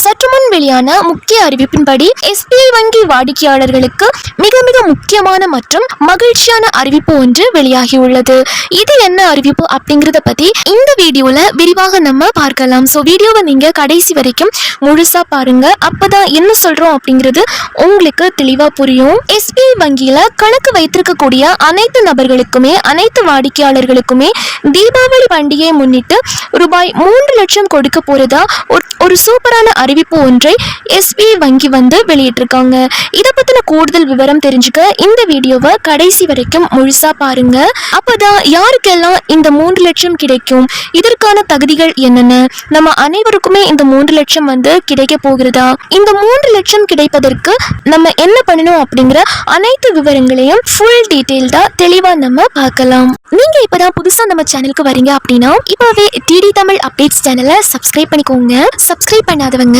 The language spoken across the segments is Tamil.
சற்று முன் வெளியான முக்கிய அறிவிப்பின்படி எஸ்பிஐ வங்கி வாடிக்கையாளர்களுக்கு மிக மிக முக்கியமான மற்றும் மகிழ்ச்சியான அறிவிப்பு ஒன்று வெளியாகியுள்ளது. இது என்ன அறிவிப்பு அப்படிங்கறத பத்தி இந்த வீடியோல விரிவாக நம்ம பார்க்கலாம். ஸோ வீடியோவை நீங்க கடைசி வரைக்கும் முழுசா பாருங்க. அப்பதான் என்ன சொல்றோம் அப்படிங்கிறது உங்களுக்கு தெளிவா புரியும். எஸ்பிஐ வங்கியில கணக்கு வைத்திருக்கக்கூடிய அனைத்து நபர்களுக்குமே அனைத்து வாடிக்கையாளர்களுக்குமே தீபாவளி பண்டிகையை முன்னிட்டு ரூபாய் மூன்று லட்சம் கொடுக்க போறதா ஒரு- ஒரு சூப்பரான அறிவிப்பு ஒன்றை எஸ்பிஐ வங்கி வந்து வெளியிட்டிருக்காங்க. இதை பற்றின கூடுதல் விவரம் தெரிஞ்சுக்க இந்த வீடியோவை கடைசி வரைக்கும் முழுசா பாருங்க. அப்பதான் யாருக்கெல்லாம் இந்த மூன்று லட்சம் கிடைக்கும்? இதற்கான தகுதிகள் என்னென்ன? நம்ம அனைவருக்குமே இந்த மூன்று லட்சம் வந்து கிடைக்க போகிறதா? இந்த மூன்று லட்சம் கிடைப்பதற்கு நம்ம என்ன பண்ணணும் அப்படிங்கிற அனைத்து விவரங்களையும் ஃபுல் டீட்டெயில்டா தெளிவா நம்ம பார்க்கலாம். நீங்க இப்பதான் புதுசா நம்ம சேனலுக்கு வரீங்க அப்படின்னா இப்பவே டிடி தமிழ் அப்டேட்ஸ் சேனலை சப்ஸ்கிரைப் பண்ணிக்கோங்க. சப்ஸ்கிரைப் பண்ணாதவங்க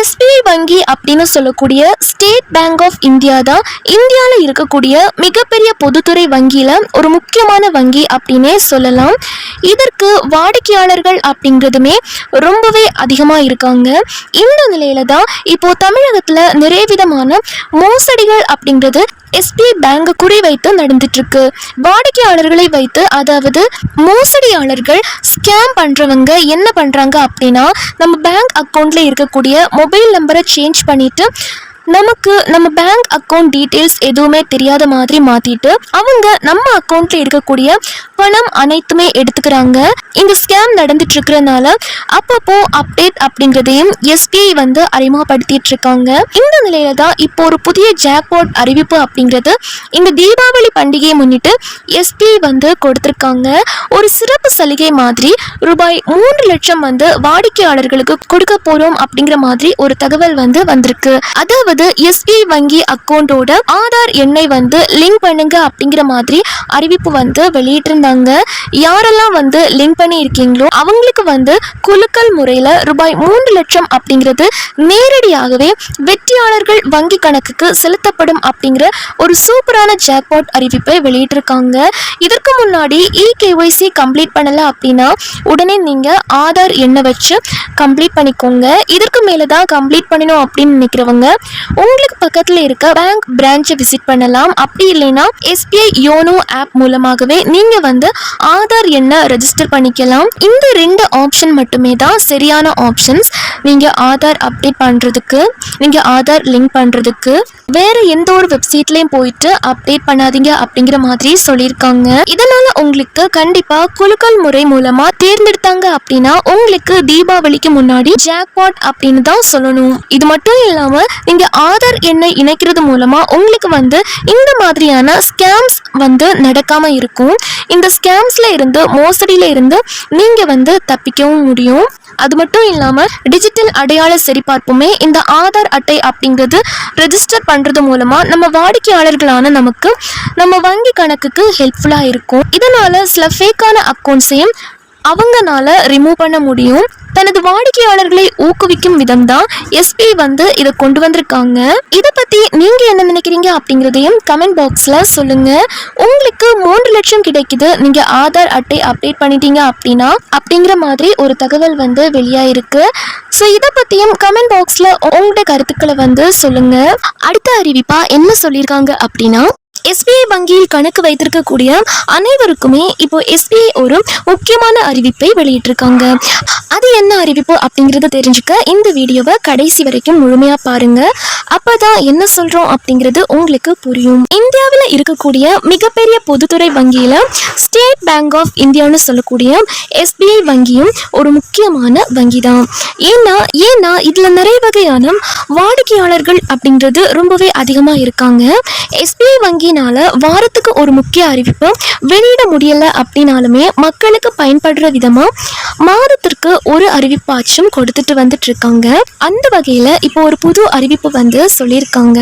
எஸ்பிஐ வங்கி அப்படின்னு சொல்லக்கூடிய ஸ்டேட் பேங்க் ஆஃப் இந்தியா தான் இந்தியாவில் இருக்கக்கூடிய மிகப்பெரிய பொதுத்துறை வங்கியில் ஒரு முக்கியமான வங்கி அப்படின்னே சொல்லலாம். இதற்கு வாடிக்கையாளர்கள் அப்படிங்கிறதுமே ரொம்பவே அதிகமாக இருக்காங்க. இந்த நிலையில தான் இப்போது தமிழகத்தில் நிறைய விதமான மோசடிகள் அப்படிங்கிறது எஸ்பிஐ பேங்கை குறிவைத்து நடந்துட்டு இருக்கு வாடிக்கையாளர்களை வைத்து அதாவது மோசடியாளர்கள் ஸ்கேம் பண்றவங்க என்ன பண்றாங்க அப்படின்னா நம்ம பேங்க் அக்கௌண்ட்ல இருக்கக்கூடிய மொபைல் நம்பரை சேஞ்ச் பண்ணிட்டு நமக்கு நம்ம பேங்க் அக்கவுண்ட் டீட்டெயில்ஸ் எதுவுமே தெரியாத மாதிரி மாத்திட்டு அவங்க நம்ம அக்கௌண்ட்ல இருக்கக்கூடிய பணம் அனைத்துமே எடுத்துக்கிறாங்க. இந்த ஸ்கேம் நடந்துட்டு இருக்கிறதுனால அப்பப்போ அப்டேட் அப்படிங்கிறதையும் எஸ்பிஐ வந்து அறிமுகப்படுத்திட்டு இருக்காங்க. இந்த நிலையில தான் இப்போ ஒரு புதிய ஜாக்பாட் அறிவிப்பு அப்படிங்கிறது இந்த தீபாவளி பண்டிகையை முன்னிட்டு எஸ்பிஐ வந்து கொடுத்திருக்காங்க. ஒரு சிறப்பு சலுகை மாதிரி ரூபாய் மூன்று லட்சம் வந்து வாடிக்கையாளர்களுக்கு கொடுக்க போறோம் அப்படிங்கிற மாதிரி ஒரு தகவல் வந்து வந்திருக்கு. அதாவது எஸ்பிஐ வங்கி அக்கௌண்டோட ஆதார் எண்ணை வந்து லிங்க் பண்ணுங்க அப்படிங்கிற மாதிரி அறிவிப்பு வந்து வெளியிட்டிருந்தாங்க. யாரெல்லாம் வந்து லிங்க் பண்ணி இருக்கீங்களோ அவங்களுக்கு வந்து குலுக்கல் முறையில் ரூபாய் மூன்று லட்சம் அப்படிங்கிறது நேரடியாகவே வெற்றி வெற்றியாளர்கள் வங்கி கணக்குக்கு செலுத்தப்படும் அப்படிங்கிற ஒரு சூப்பரான ஜாக்பாட் அறிவிப்பை வெளியிட்டிருக்காங்க. இதற்கு முன்னாடி இ கேஒய்சி கம்ப்ளீட் பண்ணலை அப்படின்னா உடனே நீங்கள் ஆதார் எண்ணை வச்சு கம்ப்ளீட் பண்ணிக்கோங்க. இதற்கு மேலே தான் கம்ப்ளீட் பண்ணணும் அப்படின்னு நினைக்கிறவங்க உங்களுக்கு பக்கத்தில் இருக்க பேங்க் பிரான்ச்சை விசிட் பண்ணலாம். அப்படி இல்லைன்னா எஸ்பிஐ யோனோ ஆப் மூலமாகவே நீங்கள் வந்து ஆதார் எண்ணை ரெஜிஸ்டர் பண்ணிக்கலாம். இந்த ரெண்டு ஆப்ஷன் மட்டுமே தான் சரியான ஆப்ஷன்ஸ் நீங்கள் ஆதார் அப்டேட் பண்ணுறதுக்கு நீங்கள் ஆதார் லிங்க் பண்ணுறதுக்கு வேறு எந்த ஒரு வெப்சைட்லேயும் போயிட்டு அப்டேட் பண்ணாதீங்க அப்படிங்கிற மாதிரி சொல்லியிருக்காங்க. இதனால் உங்களுக்கு கண்டிப்பாக குலுக்கல் முறை மூலமாக தேர்ந்தெடுத்தாங்க அப்படின்னா உங்களுக்கு தீபாவளிக்கு முன்னாடி ஜாக்பாட் அப்படின்னு தான் சொல்லணும். இது மட்டும் இல்லாமல் நீங்கள் ஆதார் எண்ணை இணைக்கிறது மூலமாக உங்களுக்கு வந்து இந்த மாதிரியான ஸ்கேம்ஸ் வந்து நடக்காமல் இருக்கும். இந்த ஸ்கேம்ஸில் இருந்து மோசடியில் இருந்து நீங்கள் வந்து தப்பிக்கவும் முடியும். அது மட்டும் இல்லாமல் டிஜிட்டல் அடையாள சரிபார்ப்புமே இந்த ஆதார் அட்டை அப்படிங்கிறது ரெஜிஸ்டர் பண்றது மூலமா நம்ம வாடிக்கையாளர்களான நமக்கு நம்ம வங்கி கணக்குக்கு ஹெல்ப்ஃபுல்லா இருக்கும். இதனால சில ஃபேக்கான அக்கௌண்ட்ஸையும் அவங்கனால ரிமூவ் பண்ண முடியும். தனது வாடிக்கையாளர்களை ஊக்குவிக்கும் விதம் தான் எஸ்பி வந்து இதை கொண்டு வந்திருக்காங்க. இதை பத்தி நீங்க என்ன நினைக்கிறீங்க அப்படிங்கிறதையும் கமெண்ட் பாக்ஸ்ல சொல்லுங்க. உங்களுக்கு மூன்று லட்சம் கிடைக்குது. நீங்க ஆதார் அட்டை அப்டேட் பண்ணிட்டீங்க அப்படின்னா அப்படிங்கிற மாதிரி ஒரு தகவல் வந்து வெளியாயிருக்கு. ஸோ இதை பத்தியும் கமெண்ட் பாக்ஸ்ல உங்களுடைய கருத்துக்களை வந்து சொல்லுங்க. அடுத்த அறிவிப்பா என்ன சொல்லியிருக்காங்க அப்படின்னா எஸ்பிஐ வங்கியில் கணக்கு வைத்திருக்கக்கூடிய அனைவருக்குமே இப்போ எஸ்பிஐ ஒரு முக்கியமான அறிவிப்பை வெளியிட்டிருக்காங்க. அது என்ன அறிவிப்பு அப்படிங்கறத தெரிஞ்சுக்க இந்த வீடியோவை கடைசி வரைக்கும் முழுமையாக பாருங்க. அப்பதான் என்ன சொல்றோம் அப்படிங்கிறது உங்களுக்கு புரியும். இந்தியாவில் இருக்கக்கூடிய மிகப்பெரிய பொதுத்துறை வங்கியில ஸ்டேட் பேங்க் ஆஃப் இந்தியான்னு சொல்லக்கூடிய எஸ்பிஐ வங்கியும் ஒரு முக்கியமான வங்கி தான் ஏன்னா ஏன்னா இதுல நிறைய வகையான வாடிக்கையாளர்கள் அப்படின்றது ரொம்பவே அதிகமாக இருக்காங்க. எஸ்பிஐ வங்கி வாரத்துக்கு ஒரு முக்கிய அறிவிப்பு வெளியிட முடியல அப்படின்னாலுமே மக்களுக்கு பயன்படுற விதமாக மாதத்திற்கு ஒரு அறிவிப்பாச்சும் கொடுத்துட்டு வந்துட்டு இருக்காங்க அந்த வகையில் இப்போ ஒரு புது அறிவிப்பு வந்து சொல்லியிருக்காங்க.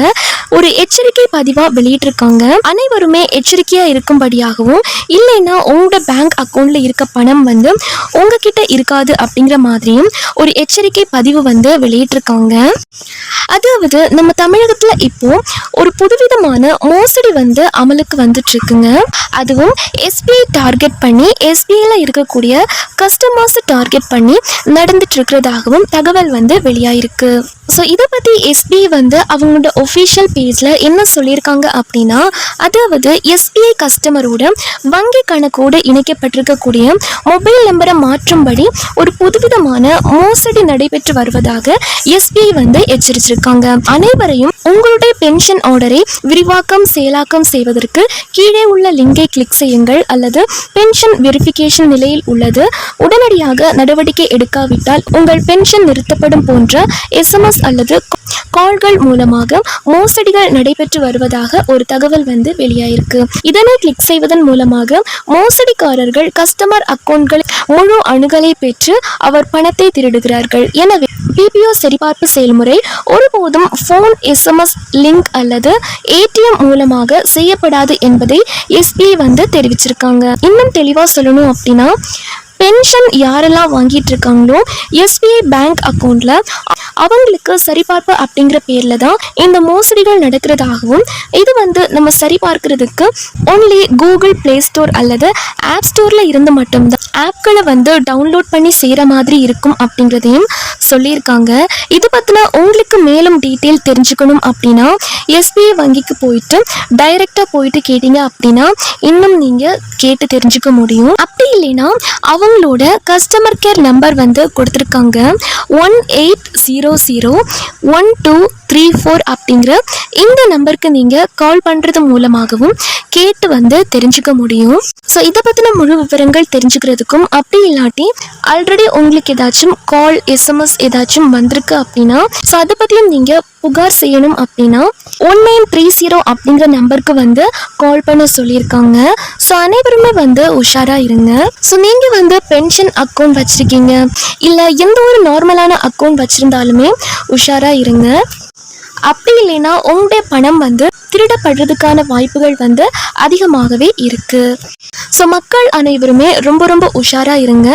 ஒரு எச்சரிக்கை பதிவாக வெளியிட்டிருக்காங்க. அனைவருமே எச்சரிக்கையாக இருக்கும்படியாகவும் இல்லைன்னா உங்களோட பேங்க் அக்கௌண்ட்டில் இருக்க பணம் வந்து உங்ககிட்ட இருக்காது அப்படிங்கிற மாதிரியும் ஒரு எச்சரிக்கை பதிவு வந்து வெளியிட்டிருக்காங்க. அதாவது நம்ம தமிழகத்தில் இப்போ ஒரு புதுவிதமான மோசடி வந்து அமலுக்கு வந்துட்டுருக்குங்க. அதுவும் எஸ்பிஐ டார்கெட் பண்ணி எஸ்பிஐயில் இருக்கக்கூடிய கஸ்டமர்ஸை டார்கெட் பண்ணி நடந்துட்டு இருக்கிறதாகவும் தகவல் வந்து வெளியாயிருக்கு. ஸோ இதை பற்றி எஸ்பிஐ வந்து அவங்களோட ஒஃபிஷியல் பேஜில் என்ன சொல்லியிருக்காங்க அப்படின்னா அதாவது எஸ்பிஐ கஸ்டமரோட வங்கி கணக்கோடு இணைக்கப்பட்டிருக்கக்கூடிய மொபைல் நம்பரை மாற்றும்படி ஒரு புதுவிதமான மோசடி நடைபெற்று வருவதாக எஸ்பிஐ வந்து எச்சரிச்சிருக்காங்க அனைவரையும் உங்களுடைய பென்ஷன் ஆர்டரை விரிவாக்கம் செயலாக்கம் செய்வதற்கு கீழே உள்ள லிங்கை கிளிக் செய்யுங்கள் அல்லது பென்ஷன் வெரிஃபிகேஷன் நிலையில் உள்ளது. உடனடியாக நடவடிக்கை எடுக்காவிட்டால் உங்கள் பென்ஷன் நிறுத்தப்படும் போன்ற எஸ்எம்எஸ் அல்லது கால்கள் மூலமாக மோசடிகள் நடைபெற்று வருவதாக ஒரு தகவல் வந்து வெளியாயிருக்கு. இதனை கிளிக் செய்வதன் மூலமாக மோசடிக்காரர்கள் கஸ்டமர் அக்கௌண்ட்கள் முழு அணுகலை பெற்று அவர் பணத்தை திருடுகிறார்கள். எனவே பிபிஓ சரிபார்ப்பு செயல்முறை ஒருபோதும் ஃபோன் எஸ்எம்எஸ் லிங்க் அல்லது ஏடிஎம் மூலமாக செய்யப்படாது என்பதை எஸ்பிஐ வந்து தெரிவிச்சிருக்காங்க. இன்னும் தெளிவாக சொல்லணும் அப்படின்னா பென்ஷன் யாரெல்லாம் வாங்கிட்டு இருக்காங்களோ எஸ்பிஐ பேங்க் அக்கௌண்ட்டில் அவங்களுக்கு சரிபார்ப்பு அப்படிங்கிற பேரில் தான் இந்த மோசடிகள் நடக்கிறதாகவும் இது வந்து நம்ம சரிபார்க்கிறதுக்கு ஒன்லி கூகுள் ப்ளே ஸ்டோர் அல்லது ஆப் ஸ்டோரில் இருந்து மட்டும்தான் ஆப்களை வந்து டவுன்லோட் பண்ணி செய்கிற மாதிரி இருக்கும் அப்படிங்கிறதையும் சொல்லியிருக்காங்க. இது பற்றின உங்களுக்கு மேலும் டீட்டெயில் தெரிஞ்சுக்கணும் அப்படின்னா எஸ்பிஐ வங்கிக்கு போயிட்டு டைரெக்டாக போயிட்டு கேட்டீங்க அப்படின்னா இன்னும் நீங்கள் கேட்டு தெரிஞ்சுக்க முடியும். அப்படி இல்லைன்னா அவங்களோட கஸ்டமர் கேர் நம்பர் வந்து கொடுத்துருக்காங்க. One eight zero zero one two three four அப்படிங்கிற இந்த நம்பருக்கு நீங்கள் கால் பண்ணுறது மூலமாகவும் கேட்டு வந்து தெரிஞ்சுக்க முடியும். ஸோ இதை பற்றின முழு விவரங்கள் தெரிஞ்சுக்கிறதுக்கும் அப்படி இல்லாட்டி ஆல்ரெடி உங்களுக்கு ஏதாச்சும் கால் எஸ்எம்எஸ் ஏதாச்சும் வந்திருக்கு அப்படின்னா ஸோ அதை பற்றியும் நீங்கள் புகார் செய்யணும் அப்படின்னா ஒன் நைன் த்ரீ ஜீரோ அப்படிங்கிற நம்பருக்கு வந்து கால் பண்ண சொல்லியிருக்காங்க. ஸோ அனைவருமே வந்து உஷாராக இருங்க. ஸோ நீங்கள் வந்து பென்ஷன் அக்கௌண்ட் வச்சுருக்கீங்க. இல்லை எந்த ஒரு நார்மலான அக்கௌண்ட் வச்சுருந்தாலுமே உஷாராக இருங்க. அப்படி இல்லைன்னா உங்களுடைய பணம் வந்து திருடப்படுறதுக்கான வாய்ப்புகள் வந்து அதிகமாகவே இருக்கு. ஸோ மக்கள் அனைவருமே ரொம்ப ரொம்ப உஷாராக இருங்க.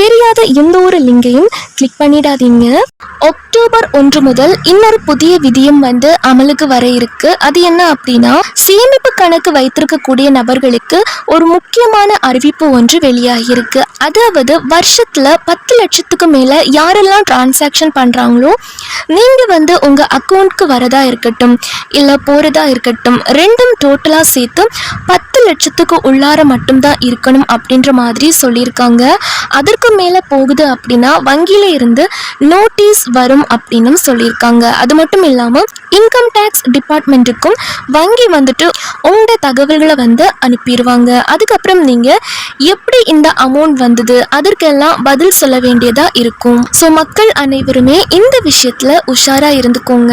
தெரியாத எந்த ஒரு லிங்கையும் கிளிக் பண்ணிடாதீங்க. அக்டோபர் ஒன்று முதல் இன்னொரு புதிய விதியும் வந்து அமலுக்கு வர இருக்கு. அது என்ன அப்படின்னா சேமிப்பு கணக்கு வைத்திருக்கக்கூடிய நபர்களுக்கு ஒரு முக்கியமான அறிவிப்பு ஒன்று வெளியாகியிருக்கு அதாவது வருஷத்துல பத்து லட்சத்துக்கு மேல யாரெல்லாம் டிரான்சாக்ஷன் பண்றாங்களோ நீங்க வந்து உங்க அக்கௌண்ட்க்கு வரதா இருக்கட்டும் இல்ல போறதா இருக்கட்டும் ரெண்டும் டோட்டலா சேர்த்து பத்து லட்சத்துக்கு உள்ளார மட்டும்தான் இருக்கணும் அப்படின்ற மாதிரி சொல்லியிருக்காங்க. அதற்கு மேல போகுது அப்படின்னா வங்கியில இருந்து நோட்டீஸ் வரும் அப்படின்னும் சொல்லியிருக்காங்க. அது மட்டும் இல்லாமல் இன்கம் டேக்ஸ் டிபார்ட்மெண்ட்டுக்கும் வங்கி வந்துட்டு உங்களோட தகவல்களை வந்து அனுப்பிடுவாங்க அதுக்கப்புறம் நீங்கள் எப்படி இந்த அமௌண்ட் வந்தது? அதற்கெல்லாம் பதில் சொல்ல வேண்டியதாக இருக்கும். ஸோ மக்கள் அனைவருமே இந்த விஷயத்தில் உஷாராக இருந்துக்கோங்க.